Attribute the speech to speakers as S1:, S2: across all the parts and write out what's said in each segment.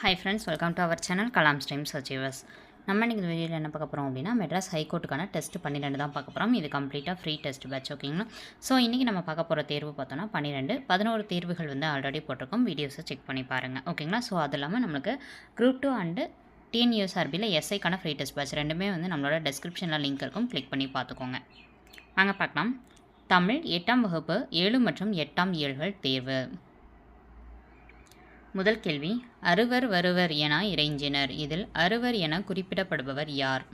S1: Hi friends welcome to our channel Kalam streams achievers நம்ம இன்றைக்கி இந்த வீடியோவில் என்ன பார்க்க போகிறோம் அப்படின்னா மெட்ராஸ் ஹைகோர்ட்டுக்கான டெஸ்ட் பன்னிரெண்டு தான் பார்க்க போகிறோம் இது கம்ப்ளீட்டாக ஃப்ரீ டெஸ்ட் பேட்ச் ஓகேங்களா ஸோ இன்றைக்கி நம்ம பார்க்க போகிற தேர்வு பார்த்தோன்னா பன்னிரெண்டு. பதினோரு தேர்வுகள் வந்து ஆல்ரெடி போட்டிருக்கோம். வீடியோஸை செக் பண்ணி பாருங்கள் ஓகேங்களா ஸோ அது இல்லாமல் நம்மளுக்கு குரூப் டூ அண்டு டிஎன்யூஎஸ்ஆர்பியில் எஸ்ஐக்கான ஃப்ரீ டெஸ்ட் பேட்ச் ரெண்டுமே வந்து நம்மளோட டெஸ்கிரிப்ஷனில் லிங்க் இருக்கும். கிளிக் பண்ணி பார்த்துக்கோங்க. வாங்க பார்க்கலாம். தமிழ் எட்டாம் வகுப்பு ஏழு மற்றும் எட்டாம் இயல்கள் தேர்வு. முதல் கேள்வி அறுவர் வருவர் என இறைஞ்சினர். இதில் அறுவர் என குறிப்பிடப்படுபவர் யார்?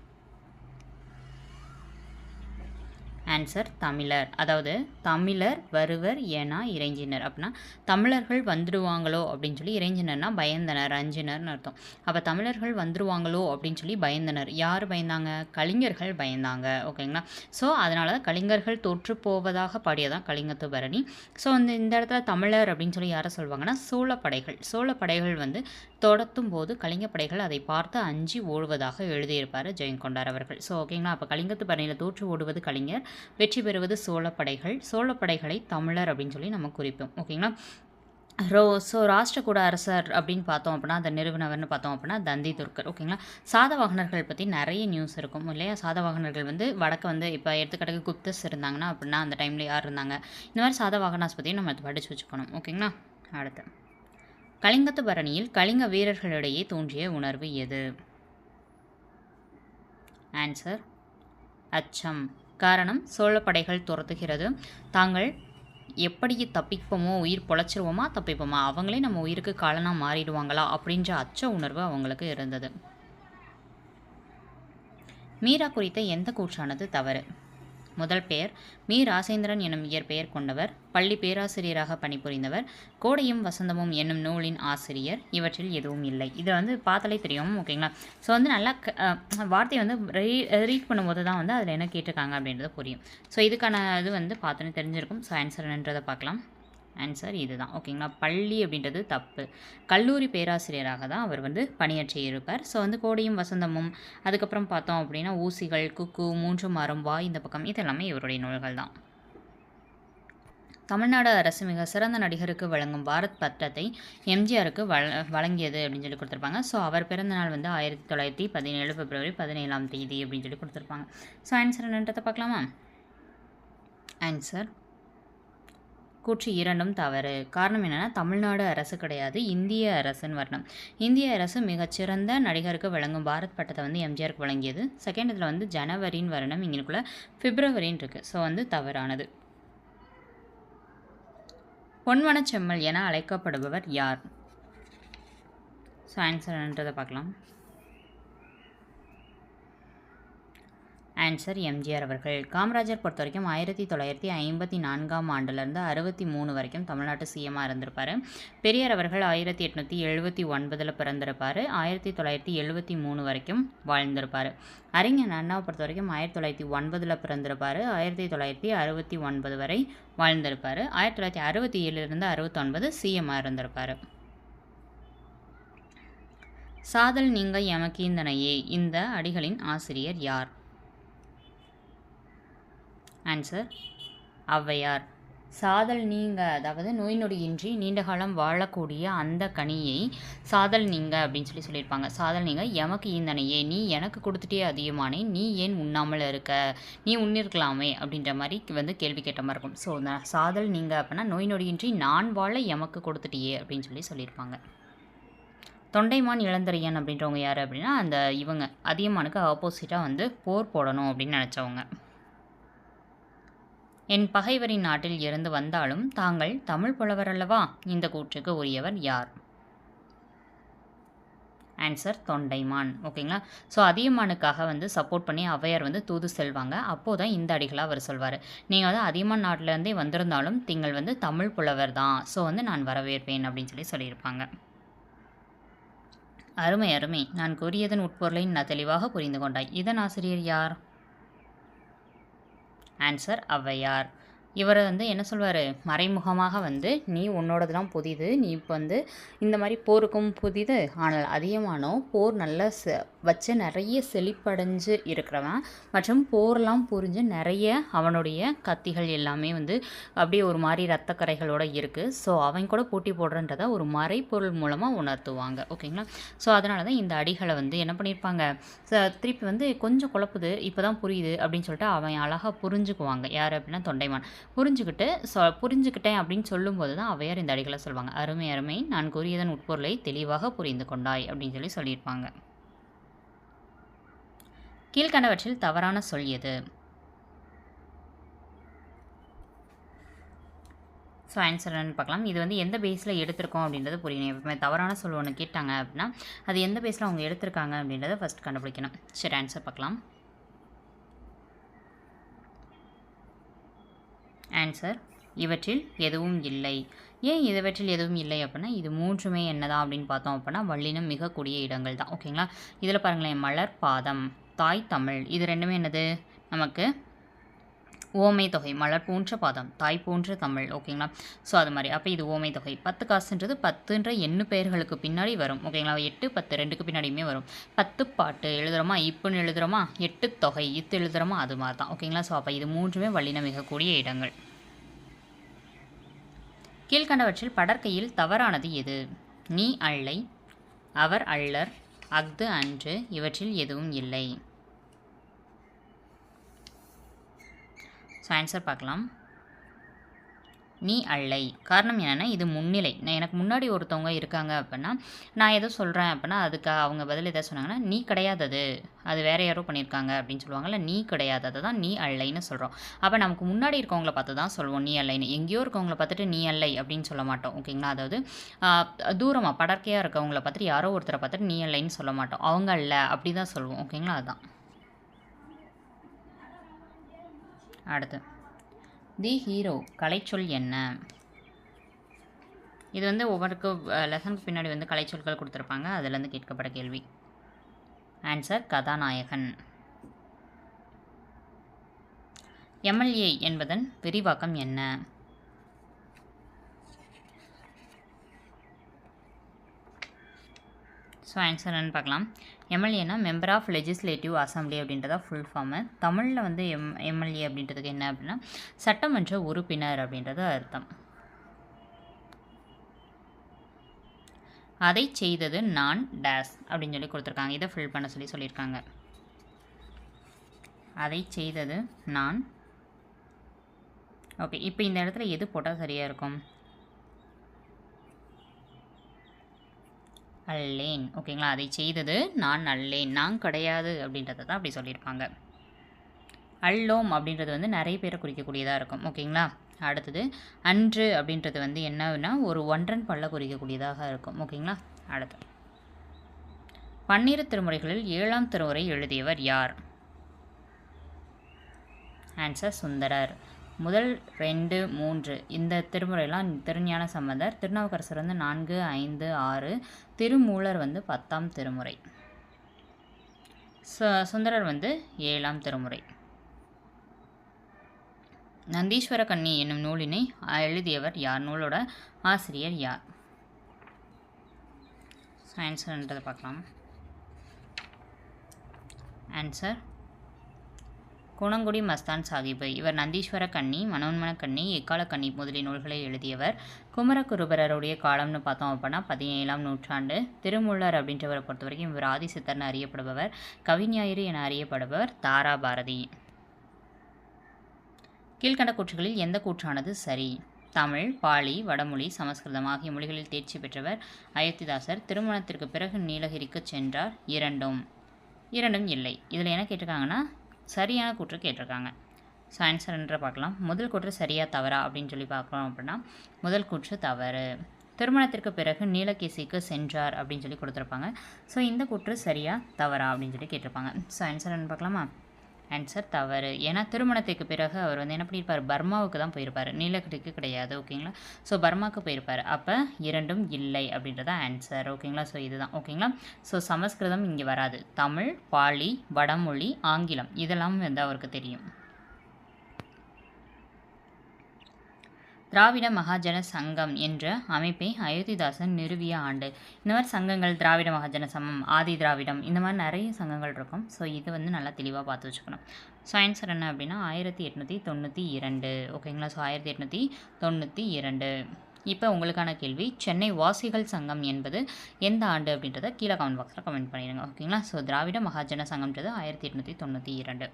S1: ஆன்சர் தமிழர். அதாவது தமிழர் வருவர் ஏனா இறைஞ்சினர். அப்படின்னா தமிழர்கள் வந்துடுவாங்களோ அப்படின்னு சொல்லி இறைஞ்சினர்னா பயந்தனர் அஞ்சினர்னு அர்த்தம். அப்போ தமிழர்கள் வந்துடுவாங்களோ அப்படின்னு சொல்லி பயந்தனர். யார் பயந்தாங்க? கலிங்கர்கள் பயந்தாங்க. ஓகேங்களா? ஸோ அதனால தான் கலிங்கர்கள் தோற்று போவதாக பாடியதான் கலிங்கத்து பரணி. ஸோ அந்த இந்த இடத்துல தமிழர் அப்படின்னு சொல்லி யாரை சொல்லுவாங்கன்னா சோழப்படைகள். சோழப்படைகள் வந்து தொடத்தும் போது கலிங்கப்படைகள் அதை பார்த்து அஞ்சு ஓடுவதாக எழுதியிருப்பார் ஜெயங்கொண்டார் அவர்கள். ஸோ ஓகேங்களா? அப்போ கலிங்கத்து பரணியில் தோற்று ஓடுவது கலைஞர் வெற்றி பெறுவது சோழப்படைகள். சோழப்படைகளை தமிழர் அப்படின்னு சொல்லி நம்ம குறிப்போம். ஓகேங்களா ரோ ஸோ ராஷ்டிரகூட அரசர் அப்படின்னு பார்த்தோம் அப்படின்னா அந்த நிறுவனவர்னு பார்த்தோம் அப்படின்னா தந்தி துர்க்கர் ஓகேங்களா சாதவாகனர்கள் பற்றி நிறைய நியூஸ் இருக்கும். இல்லையா? சாதவாகனர்கள் வந்து வடக்கு வந்து இப்போ எடுத்துக்காட்டுக்கு குப்தஸ் இருந்தாங்கன்னா அப்படின்னா அந்த டைமில் யார் இருந்தாங்க? இந்த மாதிரி சாதவாகனாஸ் பற்றியும் நம்ம படித்து வச்சுக்கணும். ஓகேங்களா அடுத்து. கலிங்கத்து பரணியில் கலிங்க வீரர்களிடையே தோன்றிய உணர்வு எது? ஆன்சர் அச்சம். காரணம் சோழப்படைகள் துரத்துகிறது. தாங்கள் எப்படி தப்பிப்போமோ உயிர் பொழைச்சிருவோமா தப்பிப்போமா? அவங்களே நம்ம உயிருக்கு காலனாக மாறிடுவாங்களா? அப்படின்ற அச்ச உணர்வு அவங்களுக்கு இருந்தது. மீரா குறித்த எந்த கூற்றானது தவறு? முதல் பெயர் மீ. ராசேந்திரன் எனும் இயற்பெயர் கொண்டவர். பள்ளி பேராசிரியராக பணிபுரிந்தவர். கோடையும் வசந்தமும் என்னும் நூலின் ஆசிரியர். இவற்றில் எதுவும் இல்லை. இதை வந்து பார்த்தாலே தெரியும் ஓகேங்களா? ஸோ வந்து நல்லா க- வார்த்தையை வந்து ரீ ரீட் பண்ணும்போது தான் வந்து அதில் என்ன கேட்டிருக்காங்க அப்படின்றது புரியும். ஸோ இதுக்கான இது வந்து பார்த்தோன்னே தெரிஞ்சிருக்கும். ஸோ ஆன்சர் என்னன்றதை பார்க்கலாம். ஆன்சர் இதுதான். ஓகேங்களா பள்ளி அப்படின்றது தப்பு. கல்லூரி பேராசிரியராக தான் அவர் வந்து பணியாற்றி இருப்பார். ஸோ வந்து கோடையும் வசந்தமும் அதுக்கப்புறம் பார்த்தோம் அப்படின்னா ஊசிகள் குக்கு மூன்று மரம் வாய் இந்த பக்கம் இதெல்லாமே இவருடைய நூல்கள் தான். தமிழ்நாடு அரசு மிக சிறந்த நடிகருக்கு வழங்கும் பாரத் பட்டத்தை எம்ஜிஆருக்கு வழ வழங்கியது அப்படின்னு சொல்லி கொடுத்துருப்பாங்க. ஸோ அவர் பிறந்த நாள் வந்து ஆயிரத்தி தொள்ளாயிரத்தி பதினேழு பிப்ரவரி பதினேழாம் தேதி அப்படின்னு சொல்லி கொடுத்துருப்பாங்க. ஸோ ஆன்சர் என்னன்றதை பார்க்கலாமா? ஆன்சர் கூற்று இரண்டும் தவறு. காரணம் என்னென்னா தமிழ்நாடு அரசு கிடையாது இந்திய அரசுன்னு வரணும். இந்திய அரசு மிகச்சிறந்த நடிகருக்கு வழங்கும் பாரத் பட்டத்தை வந்து எம்ஜிஆருக்கு வழங்கியது. செகண்ட் இதில் வந்து ஜனவரின்னு வரணும் இங்களுக்குள்ள பிப்ரவரின்னு இருக்குது ஸோ வந்து தவறானது. பொன்வனச்செம்மல் என அழைக்கப்படுபவர் யார்? ஸோ ஆன்சர் என்னன்றதை பார்க்கலாம். ஆன்சர் எம்ஜிஆர் அவர்கள். காமராஜர் பொறுத்த வரைக்கும் ஆயிரத்தி தொள்ளாயிரத்தி ஐம்பத்தி நான்காம் ஆண்டுலேருந்து அறுபத்தி மூணு வரைக்கும் தமிழ்நாட்டு சிஎம்மாக இருந்திருப்பார். பெரியார் அவர்கள் ஆயிரத்தி எட்நூற்றி எழுபத்தி ஒன்பதில் பிறந்திருப்பார். ஆயிரத்தி தொள்ளாயிரத்தி எழுபத்தி மூணு வரைக்கும் வாழ்ந்திருப்பார். அறிஞர் அண்ணாவை பொறுத்த வரைக்கும் ஆயிரத்தி தொள்ளாயிரத்தி ஒன்பதில் பிறந்திருப்பார். ஆயிரத்தி தொள்ளாயிரத்தி அறுபத்தி ஒன்பது வரை வாழ்ந்திருப்பார். ஆயிரத்தி தொள்ளாயிரத்தி அறுபத்தி ஏழுலேருந்து அறுபத்தொன்பது சிஎம்மாக இருந்திருப்பார். சாதல் நீங்க எமக்கீந்தனையே இந்த அடிகளின் ஆசிரியர் யார்? ஆன்சர் ஔவையார். சாதல் நீங்க அதாவது நோய் நொடியின்றி நீண்டகாலம் வாழக்கூடிய அந்த கனியை சாதல் நீங்க அப்படின்னு சொல்லி சொல்லியிருப்பாங்க. சாதல் நீங்க எமக்கு ஈந்தனையே நீ எனக்கு கொடுத்துட்டே அதிகமானே நீ ஏன் உண்ணாமல் இருக்க? நீ உண்ணிருக்கலாமே? அப்படின்ற மாதிரி வந்து கேள்வி கேட்ட மாதிரி இருக்கும். ஸோ சாதல் நீங்க அப்படின்னா நோய் நொடியின்றி நான் வாழ எமக்கு கொடுத்துட்டியே அப்படின்னு சொல்லி சொல்லியிருப்பாங்க. தொண்டைமான் இளந்தரையன் அப்படின்றவங்க யார் அப்படின்னா அந்த இவங்க அதியமானுக்கு ஆப்போசிட்டாக வந்து போர் போடணும் அப்படின்னு நினச்சவங்க. என் பகைவரின் நாட்டில் இருந்து வந்தாலும் தாங்கள் தமிழ் புலவர் அல்லவா இந்த கூற்றுக்கு உரியவர் யார்? ஆன்சர் தொண்டைமான். ஓகேங்களா? ஸோ அதியமானுக்காக வந்து சப்போர்ட் பண்ணி அவையார் வந்து தூது செல்வாங்க. அப்போது தான் இந்த அடிகளாக அவர் சொல்வார். நீங்கள் வந்து அதியமான் நாட்டிலேருந்தே வந்திருந்தாலும் நீங்கள் வந்து தமிழ் புலவர் தான். ஸோ வந்து நான் வரவேற்பேன் அப்படின்னு சொல்லி சொல்லியிருப்பாங்க. அருமை அருமை. நான் கூறியதன் உட்பொருளை நான் தெளிவாக புரிந்து கொண்டாய். இதன் ஆசிரியர் யார்? ஆன்சர் ஔவையார் இவர் வந்து என்ன சொல்வார்? மறைமுகமாக வந்து நீ உன்னோடதுலாம் புதிது. நீ இப்போ வந்து இந்த மாதிரி போருக்கும் புதிது ஆனால் அதிகமானோ போர் நல்லா ச வச்சு நிறைய செழிப்படைஞ்சு இருக்கிறவன் மற்றும் போர்லாம் புரிஞ்சு நிறைய அவனுடைய கத்திகள் எல்லாமே வந்து அப்படியே ஒரு மாதிரி ரத்தக்கரைகளோட இருக்குது ஸோ அவன் கூட போட்டி போடுறன்றதை ஒரு மறைப்பொருள் மூலமாக உணர்த்துவாங்க. ஓகேங்களா? ஸோ அதனால தான் இந்த அடிகளை வந்து என்ன பண்ணியிருப்பாங்க திருப்பி வந்து கொஞ்சம் குழப்புது. இப்போ தான் புரியுது. அப்படின்னு சொல்லிட்டு அவன் அழகாக புரிஞ்சுக்குவாங்க. யார் அப்படின்னா தொண்டைமான். புரிஞ்சுக்கிட்டு சொ புரிஞ்சுக்கிட்டேன் அப்படின்னு சொல்லும்போது தான் அவையார் இந்த அடிகளை சொல்லுவாங்க அருமை அருமை நான் கூறியதன் உட்பொருளை தெளிவாக புரிந்து கொண்டாய் அப்படின்னு சொல்லி சொல்லியிருப்பாங்க. கீழ்கண்டவற்றில் தவறான சொல் எது? ஸோ ஆன்சர் என்னன்னு பார்க்கலாம். இது வந்து எந்த பேஸில் எடுத்திருக்கோம் அப்படின்றது புரியணும். எப்பவுமே தவறான சொல் ஒன்று கேட்டாங்க அப்படின்னா அது எந்த பேஸில் அவங்க எடுத்திருக்காங்க அப்படின்றத ஃபஸ்ட் கண்டுபிடிக்கணும். சரி ஆன்சர் பார்க்கலாம். ஆன்சர் இவற்றில் எதுவும் இல்லை. ஏன் இதுவற்றில் எதுவும் இல்லை அப்படின்னா இது மூன்றுமே என்னதான் அப்படின்னு பார்த்தோம் அப்படின்னா வள்ளினம் மிகக்கூடிய இடங்கள் தான். ஓகேங்களா? இதில் பாருங்களேன் மலர் பாதம் தாய் தமிழ் இது ரெண்டுமே என்னது? நமக்கு ஓமை தொகை மலர் போன்ற பாதம் தாய் போன்ற தமிழ். ஓகேங்களா? ஸோ அது மாதிரி. அப்போ இது ஓமை தொகை. பத்து காசுன்றது பத்துன்ற எண்ணு பெயர்களுக்கு பின்னாடி வரும். ஓகேங்களா? எட்டு பத்து ரெண்டுக்கு பின்னாடியுமே வரும். பத்து பாட்டு எழுதுகிறோமா இப்புன்னு எழுதுகிறோமா எட்டு தொகை இத்து எழுதுகிறோமா அது மாதிரி தான். ஓகேங்களா? ஸோ அப்போ இது மூன்றுமே வள்ளின மிகக்கூடிய இடங்கள். கீழ்கண்டவற்றில் படற்கையில் தவறானது எது? நீ அல்லை அவர் அல்லர் அஃது அன்று இவற்றில் எதுவும் இல்லை. ஸோ ஆன்சர் பார்க்கலாம். நீ அல்லை. காரணம் என்னென்னா இது முன்னிலை. நான் எனக்கு முன்னாடி ஒருத்தவங்க இருக்காங்க அப்படின்னா நான் எதோ சொல்கிறேன் அப்படின்னா அதுக்கு அவங்க பதில் எதாவது சொன்னாங்கன்னா நீ கிடையாதது. அது வேற யாரோ பண்ணியிருக்காங்க அப்படின்னு சொல்லுவாங்கல்ல நீ கிடையாதது தான் நீ அல்லைன்னு சொல்கிறோம் அப்போ நமக்கு முன்னாடி இருக்கவங்கள பார்த்து தான் சொல்லுவோம் நீ அல்லைன்னு. எங்கேயோ இருக்கவங்கள பார்த்துட்டு நீ அல்லை அப்படின்னு சொல்ல மாட்டோம். ஓகேங்களா? அதாவது தூரமாக படற்கையாக இருக்கவங்கள பார்த்துட்டு யாரோ ஒருத்தரை பார்த்துட்டு நீ அல்லைன்னு சொல்ல மாட்டோம். அவங்க அல்ல அப்படி தான் சொல்லுவோம் ஓகேங்களா? அதுதான் அடுத்து. தி ஹீரோ கலைச்சொல் என்ன? இது வந்து ஒவ்வொருக்கு லெசனுக்கு பின்னாடி வந்து கலைச்சொற்கள் கொடுத்துருப்பாங்க. அதுலேருந்து கேட்கப்பட்ட கேள்வி. ஆன்சர் கதாநாயகன். எம்எல்ஏ என்பதன் விரிவாக்கம் என்ன? ஸோ ஆன்சர் என்னன்னு பார்க்கலாம். எம்எல்ஏனா மெம்பர் ஆஃப் லெஜிஸ்லேட்டிவ் அசம்பிளி அப்படின்றதா ஃபுல் ஃபார்மு தமிழில் வந்து எம் எம்எல்ஏ அப்படின்றதுக்கு என்ன அப்படின்னா சட்டமன்ற உறுப்பினர் அப்படின்றது அர்த்தம். அதை செய்தது நான் டேஸ் அப்படின்னு சொல்லி கொடுத்துருக்காங்க. இதை ஃபில் பண்ண சொல்லி சொல்லியிருக்காங்க. அதை செய்தது நான். ஓகே இப்போ இந்த இடத்துல எது போட்டால் சரியாக இருக்கும்? அல்லேன் ஓகேங்களா? அதை செய்தது நான் அல்லேன் நான் கிடையாது அப்படின்றத தான் அப்படி சொல்லியிருப்பாங்க. அல்லோம் அப்படின்றது வந்து நிறைய பேரை குறிக்கக்கூடியதாக இருக்கும். ஓகேங்களா? அடுத்தது அன்று அப்படின்றது வந்து என்னன்னா ஒரு ஒன்றன் பல்ல குறிக்கக்கூடியதாக இருக்கும். ஓகேங்களா? அடுத்து. பன்னிரு திருமுறைகளில் ஏழாம் திருமுறை எழுதியவர் யார்? ஆன்சர் சுந்தரர். முதல் ரெண்டு மூன்று. இந்த திருமுறையெல்லாம் திருஞான சம்பந்தர் திருநாவுக்கரசர் வந்து நான்கு ஐந்து ஆறு. திருமூலர் வந்து பத்தாம் திருமுறை. சு- சுந்தரர் வந்து ஏழாம் திருமுறை. நந்தீஸ்வர கன்னி என்னும் நூலினை எழுதியவர் யார்? நூலோட ஆசிரியர் யார்? ஆன்சர்ன்றதை பார்க்கலாம். ஆன்சர் குணங்குடி மஸ்தான் சாஹிப் இவர் நந்தீஸ்வர கன்னி மனோன்மன கன்னி எக்கால கன்னி முதலிய நூல்களை எழுதியவர். குமரகுருபரருடைய காலம்னு பார்த்தோம் அப்படின்னா பதினேழாம் நூற்றாண்டு. திருமுள்ளர் அப்படின்றவரை பொறுத்த வரைக்கும் இவர் ஆதிசித்தர்னு அறியப்படுபவர். கவிஞாயிறு என அறியப்படுபவர் தாரா பாரதி கீழ்கண்ட கூற்றுகளில் எந்த கூற்றானது சரி? தமிழ் பாலி வடமொழி சமஸ்கிருதம் ஆகிய மொழிகளில் தேர்ச்சி பெற்றவர் அயோத்திதாசர். திருமணத்திற்கு பிறகு நீலகிரிக்கு சென்றார். இரண்டும். இரண்டும் இல்லை. இதில் என்ன கேட்டிருக்காங்கன்னா சரியான கூற்று கேட்டிருக்காங்க. ஸோ ஆன்சர்ன்ற பார்க்கலாம். முதல் கூற்று சரியாக தவறா அப்படின்னு சொல்லி பார்க்குறோம் அப்படின்னா முதல் கூற்று தவறு. திருமணத்திற்கு பிறகு நீலகேசிக்கு சென்றார் அப்படின்னு சொல்லி கொடுத்துருப்பாங்க. ஸோ இந்த கூற்று சரியாக தவறா அப்படின்னு சொல்லி கேட்டிருப்பாங்க. ஸோ ஆன்சர் என்ன பார்க்கலாமா? ஆன்சர் தவறு. ஏன்னா திருமணத்துக்கு பிறகு அவர் வந்து என்ன பண்ணியிருப்பார் பர்மாவுக்கு தான் போயிருப்பார். நீலகிரிக்கு கிடையாது ஓகேங்களா? ஸோ பர்மாவுக்கு போயிருப்பார். அப்போ இரண்டும் இல்லை அப்படின்றத ஆன்சர் ஓகேங்களா? ஸோ இதுதான். ஓகேங்களா? ஸோ சமஸ்கிருதம் இங்கே வராது. தமிழ் பாலி வடமொழி ஆங்கிலம். இதெல்லாம் வந்து அவருக்கு தெரியும். திராவிட மகாஜன சங்கம் என்ற அமைப்பை அயோத்திதாசன் நிறுவிய ஆண்டு. இந்த மாதிரி சங்கங்கள் திராவிட மகாஜன சமம் ஆதி திராவிடம் இந்த மாதிரி நிறைய சங்கங்கள் இருக்கும். ஸோ இது வந்து நல்லா தெளிவாக பார்த்து வச்சுக்கணும். ஸோ ஆன்சர் என்ன அப்படின்னா ஆயிரத்தி எட்நூற்றி தொண்ணூற்றி இரண்டு. ஓகேங்களா ஸோ ஆயிரத்தி எட்நூற்றி தொண்ணூற்றி இரண்டு. இப்போ உங்களுக்கான கேள்வி சென்னை வாசிகள் சங்கம் என்பது எந்த ஆண்டு அப்படின்றத கீழே கமெண்ட் பாக்ஸில் கமெண்ட் பண்ணிடுங்க. ஓகேங்களா ஸோ திராவிட மகாஜன சங்கம்ன்றது ஆயிரத்தி எட்நூற்றி தொண்ணூற்றி இரண்டு.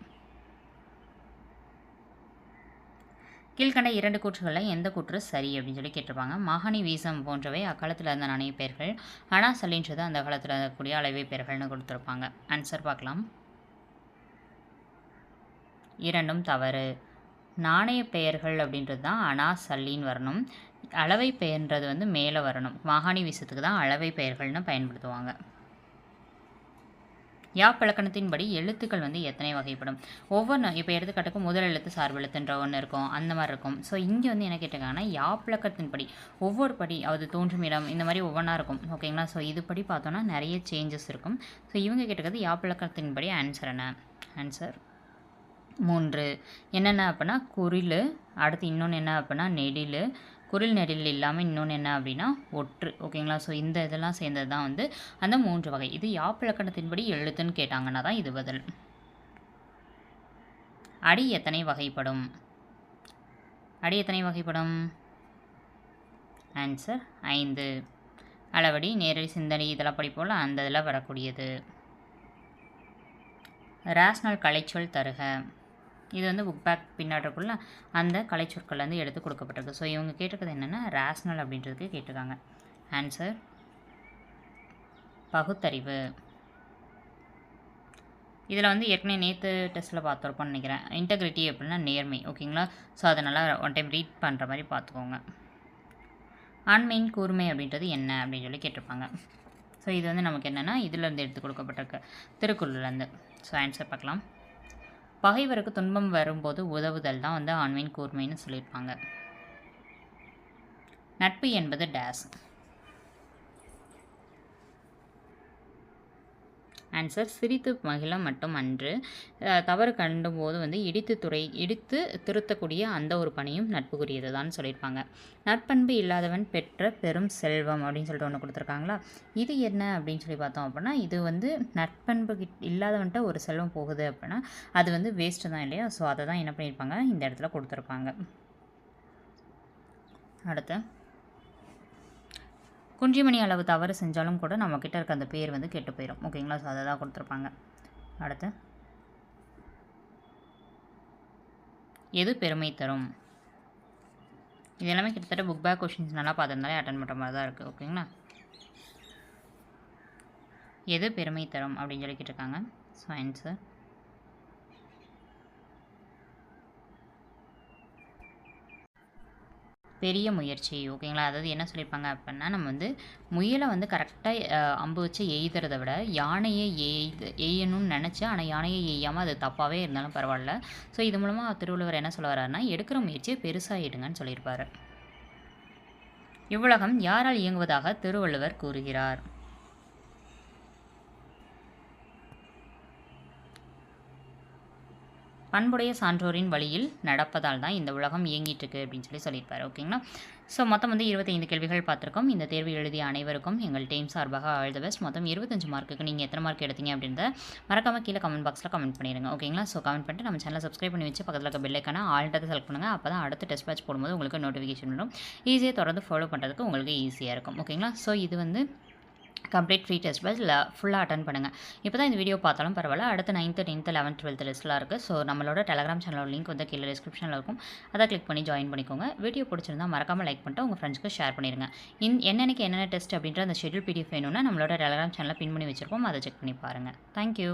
S1: கீழ்கண்ட இரண்டு கூற்றுகளில் எந்த கூற்று சரி அப்படின்னு சொல்லி கேட்டிருப்பாங்க. மாகாணி வீசம் போன்றவை அக்காலத்தில் இருந்த நாணய பெயர்கள். ஆனால் சல்லின்றது அந்த காலத்தில் இருக்கக்கூடிய அளவை பெயர்கள்னு கொடுத்துருப்பாங்க. ஆன்சர் பார்க்கலாம். இரண்டும் தவறு. நாணய பெயர்கள் அப்படின்றது தான் அனா சல்லின்னு வரணும். அளவை பெயர்ன்றது வந்து மேலே வரணும். மாகாணி வீசத்துக்கு தான் அளவை பெயர்கள்னு பயன்படுத்துவாங்க. யாப்பழக்கணத்தின்படி எழுத்துக்கள் வந்து எத்தனை வகைப்படும்? ஒவ்வொரு இப்போ எடுத்துக்காட்டுக்கு முதல் எழுத்து சார்பு எழுத்துன்ற ஒன்று இருக்கும் அந்த மாதிரி இருக்கும். ஸோ இங்கே வந்து என்ன கேட்டிருக்காங்கன்னா யாப்பழக்கத்தின்படி ஒவ்வொரு படி அது தோன்றும் இடம் இந்த மாதிரி ஒவ்வொன்றா இருக்கும். ஓகேங்களா ஸோ இதுபடி பார்த்தோன்னா நிறைய சேஞ்சஸ் இருக்கும். ஸோ இவங்க கேட்டிருக்கிறது யாப்பழக்கத்தின்படி ஆன்சர் என்ன? ஆன்சர் மூன்று. என்னென்ன அப்படின்னா குரில் அடுத்து இன்னொன்று என்ன அப்படின்னா நெடில் குரில் நெடில் இல்லாமல் இன்னொன்று என்ன அப்படின்னா ஒற்று ஓகேங்களா? ஸோ இந்த இதெல்லாம் சேர்ந்தது தான் வந்து அந்த மூன்று வகை. இது யாப்பிலக்கணத்தின்படி எழுத்துன்னு கேட்டாங்கன்னா தான் இது பதில். அடி எத்தனை வகைப்படும்? அடி எத்தனை வகைப்படும்? ஆன்சர் ஐந்து. அளவடி நேரடி சிந்தனை இதெல்லாம் படிப்போல் அந்த இதில் வரக்கூடியது. ரேஷ்னல் கலைச்சொல் தருக. இது வந்து புக் பேக் பின்னாடி இருக்குல்ல அந்த கலைச்சொற்கள் வந்து எடுத்து கொடுக்கப்பட்டிருக்கு. ஸோ இவங்க கேட்டிருக்கிறது என்னென்னா ரேஷ்னல் அப்படின்றதுக்கு கேட்டிருக்காங்க. ஆன்சர் பகுத்தறிவு. இதில் வந்து ஏற்கனவே நேற்று டெஸ்ட்டில் பார்த்துருப்போம்னு நினைக்கிறேன். இன்டெகிரிட்டி அப்படின்னா நேர்மை ஓகேங்களா ஸோ அதை நல்லா ஒன் டைம் ரீட் பண்ணுற மாதிரி பார்த்துக்கோங்க. ஆண்மையின் கூர்மை அப்படின்றது என்ன அப்படின்னு சொல்லி கேட்டிருப்பாங்க. ஸோ இது வந்து நமக்கு என்னென்னா இதிலேருந்து எடுத்து கொடுக்கப்பட்டிருக்கு. திருக்குறள்லேருந்து ஸோ ஆன்சர் பார்க்கலாம். பகைவருக்கு துன்பம் வரும்போது உதவுதல் தான் வந்து ஆண்மையின் கூர்மைன்னு சொல்லியிருப்பாங்க. நட்பு என்பது டேஸ் ஆன்சர் சிரித்து மகிழ மட்டும் அன்று தவறு கண்டும்போது வந்து இடித்து துறை இடித்து திருத்தக்கூடிய அந்த ஒரு பணியும் நட்புக்குரியது தான் சொல்லியிருப்பாங்க. நற்பண்பு இல்லாதவன் பெற்ற பெரும் செல்வம் அப்படின்னு சொல்லிட்டு ஒன்று கொடுத்துருக்காங்களா? இது என்ன அப்படின்னு சொல்லி பார்த்தோம் அப்படின்னா இது வந்து நற்பண்பு இல்லாதவன்ட்ட ஒரு செல்வம் போகுது அப்படின்னா அது வந்து வேஸ்ட்டு தான் இல்லையா? ஸோ அதை தான் என்ன பண்ணியிருப்பாங்க? இந்த இடத்துல கொடுத்துருப்பாங்க. அடுத்து. குன்றிமணி அளவு தவறு செஞ்சாலும் கூட நம்மக்கிட்ட இருக்க அந்த பேர் வந்து கெட்டு போயிடும் ஓகேங்களா? ஸோ அதை தான் கொடுத்துருப்பாங்க. அடுத்து. எது பெருமை தரும்? இது எல்லாமே கிட்டத்தட்ட புக் பேக் கொஷின்ஸ் நல்லா பார்த்துருந்தாலே அட்டன் பண்ணுற மாதிரி தான் இருக்குது ஓகேங்களா? எது பெருமை தரும் அப்படின்னு சொல்லி கேட்டிருக்காங்க. ஸோ ஆன்சர் பெரிய முயற்சி ஓகேங்களா? அதாவது என்ன சொல்லியிருப்பாங்க அப்படின்னா நம்ம வந்து முயலை வந்து கரெக்டாக அம்பு வச்சு எய்துறதை விட யானையை எய்து எய்யணும்னு நினச்சி ஆனால் யானையை எய்யாமல் அது தப்பாகவே இருந்தாலும் பரவாயில்ல. ஸோ இது மூலமாக திருவள்ளுவர் என்ன சொல்ல வர்றாருன்னா எடுக்கிற முயற்சியை பெருசாக எடுங்கன்னு சொல்லியிருப்பார். இவ்வுலகம் யாரால் இயங்குவதாக திருவள்ளுவர் கூறுகிறார். பண்புடைய சான்றோரின் வழியில் நடப்பதால் தான் இந்த உலகம் இயங்கிட்டு இருக்கு அப்படின்னு சொல்லி சொல்லியிருப்பாரு ஓகேங்களா ஸோ மொத்தம் வந்து இருபத்தைந்து கேள்விகள் பார்த்துருக்கோம். இந்த தேர்வு எழுதிய அனைவருக்கும் எங்கள் டீம் சார்பாக ஆல் த பெஸ்ட் மொத்தம் இருபத்தஞ்சு மார்க்குக்கு நீங்கள் எத்தனை மார்க் எடுத்தீங்க அப்படின்றத மறக்காம கீழே கமெண்ட் பாக்ஸில் கமெண்ட் பண்ணிடுங்க ஓகேங்களா ஸோ கமெண்ட் பண்ணிட்டு நம்ம சேனலை சப்ஸ்கிரைப் பண்ணி வச்சு பக்கத்தில் இருக்க பெல்லைக்கான ஆல்ன்றதை செலக்ட் பண்ணுங்கள் அப்போ தான் அடுத்த டெஸ்ட் பேட்ச் போடும்போது உங்களுக்கு நோட்டிஃபிகேஷன் வரும். ஈஸியாக தொடர்ந்து ஃபாலோ பண்ணுறதுக்கு உங்களுக்கு ஈஸியாக இருக்கும் ஓகேங்களா ஸோ இது வந்து கம்ப்ளீட் ஃப்ரீ டெஸ்ட் பேட்ச் ஃபுல்லாக அட்டன் பண்ணுங்கள் இப்போ தான் இந்த வீடியோ பார்த்தாலும் பரவாயில்ல. அடுத்த நைன்த்து டென்த்து லெவன்த் டுவெல்த் லிஸ்ட்லாம் இருக்குது ஸோ நம்மளோட டெலகிராம் சேனலோட லிங்க் வந்து கீழே டிஸ்கிரிப்ஷனில் இருக்கும். அதை கிளிக் பண்ணி ஜாயின் பண்ணிக்கோங்க. வீடியோ பிடிச்சிருந்தா மறக்காமல் லைக் பண்ணிட்டு உங்கள் ஃப்ரெண்ட்ஸ்க்கு ஷேர் பண்ணிடுங்க இன் என்னென்னக்கு என்னென்ன டெஸ்ட் அப்படின்ற அந்த ஷெட்யூல் பிடிஎஃப் வேணும்னா நம்மளோட டெலகிராம் சேனலில் பின் பண்ணி வச்சிருப்போம். அதை செக் பண்ணி பாருங்கள் தேங்க்யூ